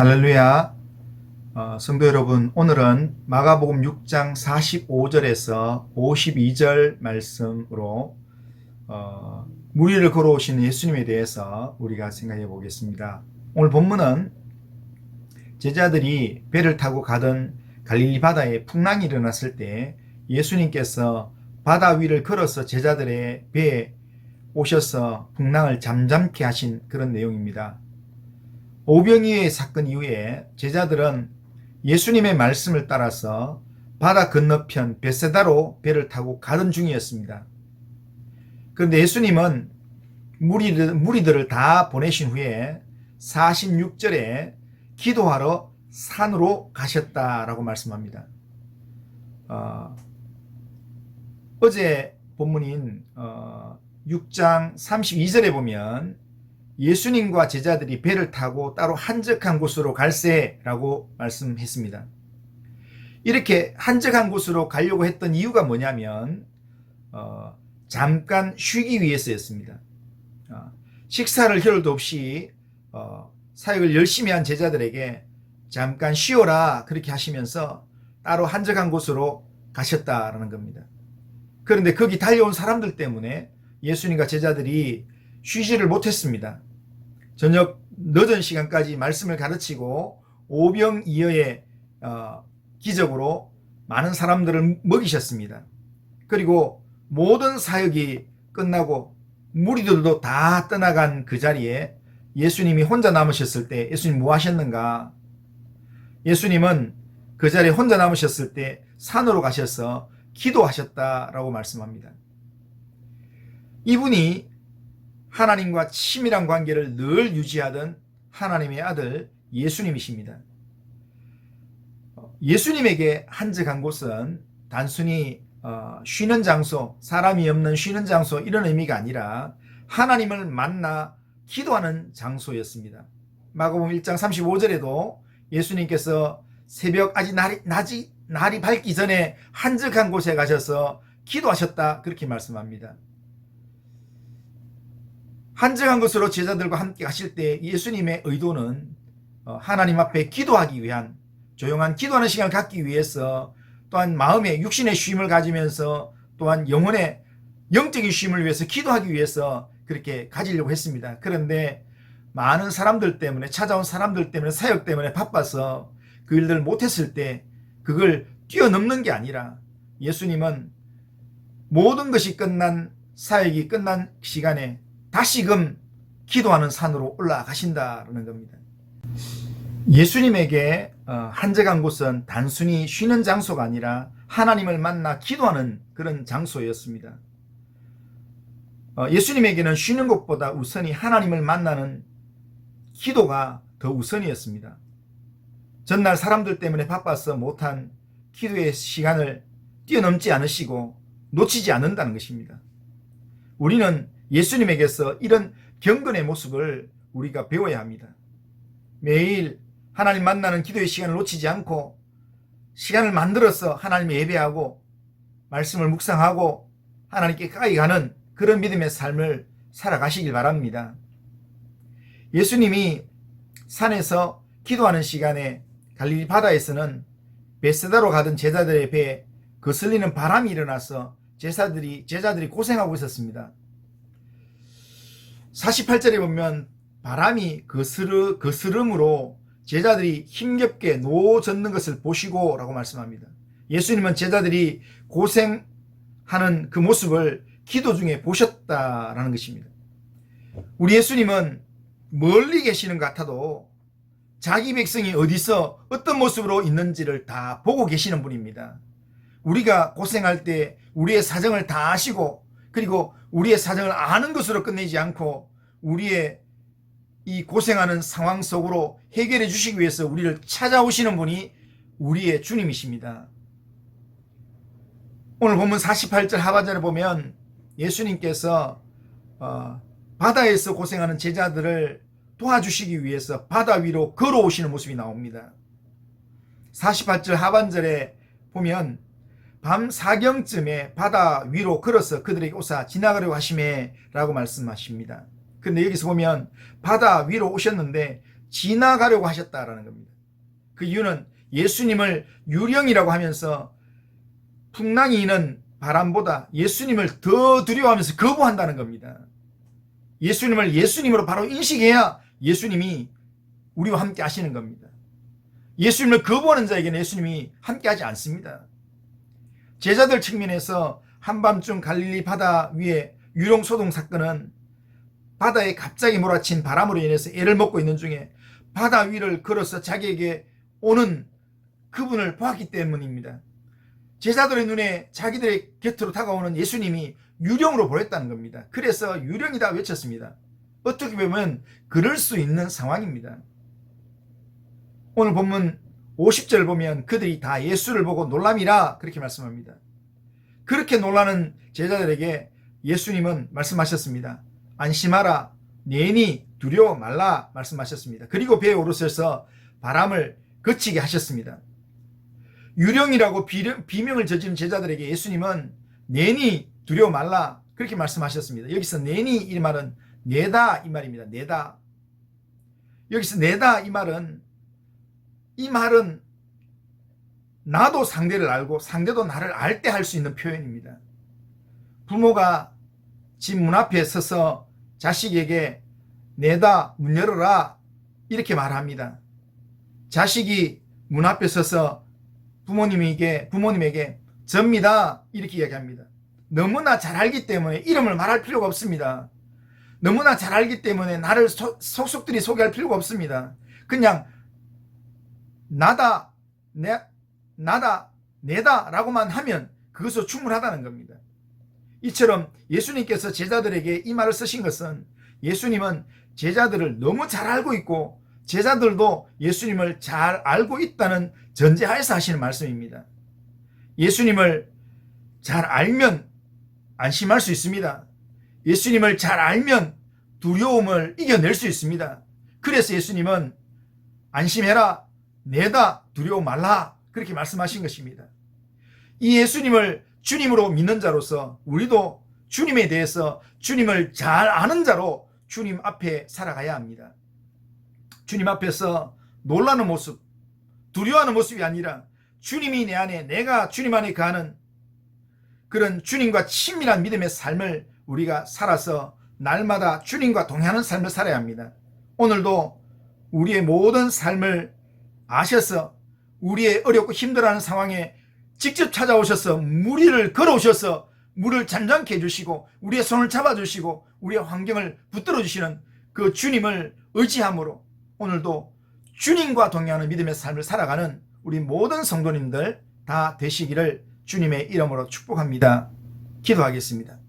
할렐루야. 어, 성도 여러분, 오늘은 마가복음 6장 45절에서 52절 말씀으로 어, 무리를 걸어오시는 예수님에 대해서 우리가 생각해 보겠습니다. 오늘 본문은 제자들이 배를 타고 가던 갈릴리 바다에 풍랑이 일어났을 때 예수님께서 바다 위를 걸어서 제자들의 배에 오셔서 풍랑을 잠잠케 하신 그런 내용입니다. 오병이의 사건 이후에 제자들은 예수님의 말씀을 따라서 바다 건너편 베세다로 배를 타고 가던 중이었습니다. 그런데 예수님은 무리들, 무리들을 다 보내신 후에 46절에 기도하러 산으로 가셨다라고 말씀합니다. 어, 어제 본문인 어, 6장 32절에 보면 예수님과 제자들이 배를 타고 따로 한적한 곳으로 갈세라고 말씀했습니다. 이렇게 한적한 곳으로 가려고 했던 이유가 뭐냐면 어, 잠깐 쉬기 위해서였습니다. 어, 식사를 겨를도 없이 어, 사역을 열심히 한 제자들에게 잠깐 쉬어라 그렇게 하시면서 따로 한적한 곳으로 가셨다라는 겁니다. 그런데 거기 달려온 사람들 때문에 예수님과 제자들이 쉬지를 못했습니다. 저녁 늦은 시간까지 말씀을 가르치고 오병이어의 어, 기적으로 많은 사람들을 먹이셨습니다. 그리고 모든 사역이 끝나고 무리들도 다 떠나간 그 자리에 예수님이 혼자 남으셨을 때 예수님 뭐 하셨는가? 예수님은 그 자리에 혼자 남으셨을 때 산으로 가셔서 기도하셨다라고 말씀합니다. 이분이 하나님과 친밀한 관계를 늘 유지하던 하나님의 아들 예수님이십니다. 예수님에게 한적한 곳은 단순히 어, 쉬는 장소, 사람이 없는 쉬는 장소 이런 의미가 아니라 하나님을 만나 기도하는 장소였습니다. 마가복음 1장 35절에도 예수님께서 새벽 아직 날이, 낮이, 날이 밝기 전에 한적한 곳에 가셔서 기도하셨다 그렇게 말씀합니다. 한정한 것으로 제자들과 함께 가실 때 예수님의 의도는 어, 하나님 앞에 기도하기 위한 조용한 기도하는 시간을 갖기 위해서 또한 마음의 육신의 쉼을 가지면서 또한 영혼의 영적인 쉼을 위해서 기도하기 위해서 그렇게 가지려고 했습니다. 그런데 많은 사람들 때문에 찾아온 사람들 때문에 사역 때문에 바빠서 그 일들을 못했을 때 그걸 뛰어넘는 게 아니라 예수님은 모든 것이 끝난 사역이 끝난 시간에 다시금 기도하는 산으로 올라가신다는 겁니다. 예수님에게 어, 한적한 곳은 단순히 쉬는 장소가 아니라 하나님을 만나 기도하는 그런 장소였습니다. 어, 예수님에게는 쉬는 것보다 우선이 하나님을 만나는 기도가 더 우선이었습니다. 전날 사람들 때문에 바빠서 못한 기도의 시간을 뛰어넘지 않으시고 놓치지 않는다는 것입니다. 우리는 예수님에게서 이런 경건의 모습을 우리가 배워야 합니다. 매일 하나님 만나는 기도의 시간을 놓치지 않고 시간을 만들어서 하나님 예배하고 말씀을 묵상하고 하나님께 가까이 가는 그런 믿음의 삶을 살아가시길 바랍니다. 예수님이 산에서 기도하는 시간에 갈릴리 바다에서는 베세다로 가던 제자들의 배에 거슬리는 바람이 일어나서 제자들이 제자들이 고생하고 있었습니다. 48절에 보면 바람이 거스르, 거스름으로 제자들이 힘겹게 노젓는 것을 보시고 라고 말씀합니다. 예수님은 제자들이 고생하는 그 모습을 기도 중에 보셨다라는 것입니다. 우리 예수님은 멀리 계시는 것 같아도 자기 백성이 어디서 어떤 모습으로 있는지를 다 보고 계시는 분입니다. 우리가 고생할 때 우리의 사정을 다 아시고 그리고 우리의 사정을 아는 것으로 끝내지 않고 우리의 이 고생하는 상황 속으로 해결해 주시기 위해서 우리를 찾아오시는 분이 우리의 주님이십니다. 오늘 보면 48절 하반절에 보면 예수님께서 어, 바다에서 고생하는 제자들을 도와주시기 위해서 바다 위로 걸어오시는 모습이 나옵니다. 48절 하반절에 보면 밤 사경쯤에 바다 위로 걸어서 그들에게 오사 지나가려고 하심에 라고 말씀하십니다. 근데 여기서 보면 바다 위로 오셨는데 지나가려고 하셨다라는 겁니다. 그 이유는 예수님을 유령이라고 하면서 풍랑이 있는 바람보다 예수님을 더 두려워하면서 거부한다는 겁니다. 예수님을 예수님으로 바로 인식해야 예수님이 우리와 함께 하시는 겁니다. 예수님을 거부하는 자에게는 예수님이 함께 하지 않습니다. 제자들 측면에서 한밤중 갈릴리 바다 위에 유령 소동 사건은 바다에 갑자기 몰아친 바람으로 인해서 애를 먹고 있는 중에 바다 위를 걸어서 자기에게 오는 그분을 보았기 때문입니다. 제자들의 눈에 자기들의 곁으로 다가오는 예수님이 유령으로 보였다는 겁니다. 그래서 유령이다 외쳤습니다. 어떻게 보면 그럴 수 있는 상황입니다. 오늘 본문 50절 보면 그들이 다 예수를 보고 놀람이라 그렇게 말씀합니다. 그렇게 놀라는 제자들에게 예수님은 말씀하셨습니다. 안심하라, 내니 두려워 말라 말씀하셨습니다. 그리고 배에 오르셔서 바람을 거치게 하셨습니다. 유령이라고 비명을 저지른 제자들에게 예수님은 내니 두려워 말라 그렇게 말씀하셨습니다. 여기서 내니 이 말은 내다 이 말입니다. 내다. 여기서 내다 이 말은 이 말은 나도 상대를 알고 상대도 나를 알 때 할 수 있는 표현입니다. 부모가 집 문 앞에 서서 자식에게 내다 문 열어라 이렇게 말합니다. 자식이 문 앞에 서서 부모님에게 부모님에게 접니다 이렇게 이야기합니다. 너무나 잘 알기 때문에 이름을 말할 필요가 없습니다. 너무나 잘 알기 때문에 나를 소- 속속들이 소개할 필요가 없습니다. 그냥 나다 내 나다 내다 라고만 하면 그것으로 충분하다는 겁니다. 이처럼 예수님께서 제자들에게 이 말을 쓰신 것은 예수님은 제자들을 너무 잘 알고 있고 제자들도 예수님을 잘 알고 있다는 전제하에서 하시는 말씀입니다. 예수님을 잘 알면 안심할 수 있습니다. 예수님을 잘 알면 두려움을 이겨낼 수 있습니다. 그래서 예수님은 안심해라, 내다, 두려워 말라 그렇게 말씀하신 것입니다. 이 예수님을 주님으로 믿는 자로서 우리도 주님에 대해서 주님을 잘 아는 자로 주님 앞에 살아가야 합니다. 주님 앞에서 놀라는 모습, 두려워하는 모습이 아니라 주님이 내 안에 내가 주님 안에 가는 그런 주님과 친밀한 믿음의 삶을 우리가 살아서 날마다 주님과 동행하는 삶을 살아야 합니다. 오늘도 우리의 모든 삶을 아셔서 우리의 어렵고 힘들어하는 상황에 직접 찾아오셔서 무리를 걸어오셔서 물을 잔잔케 해주시고 우리의 손을 잡아주시고 우리의 환경을 붙들어 주시는 그 주님을 의지함으로 오늘도 주님과 동행하는 믿음의 삶을 살아가는 우리 모든 성도님들 다 되시기를 주님의 이름으로 축복합니다. 기도하겠습니다.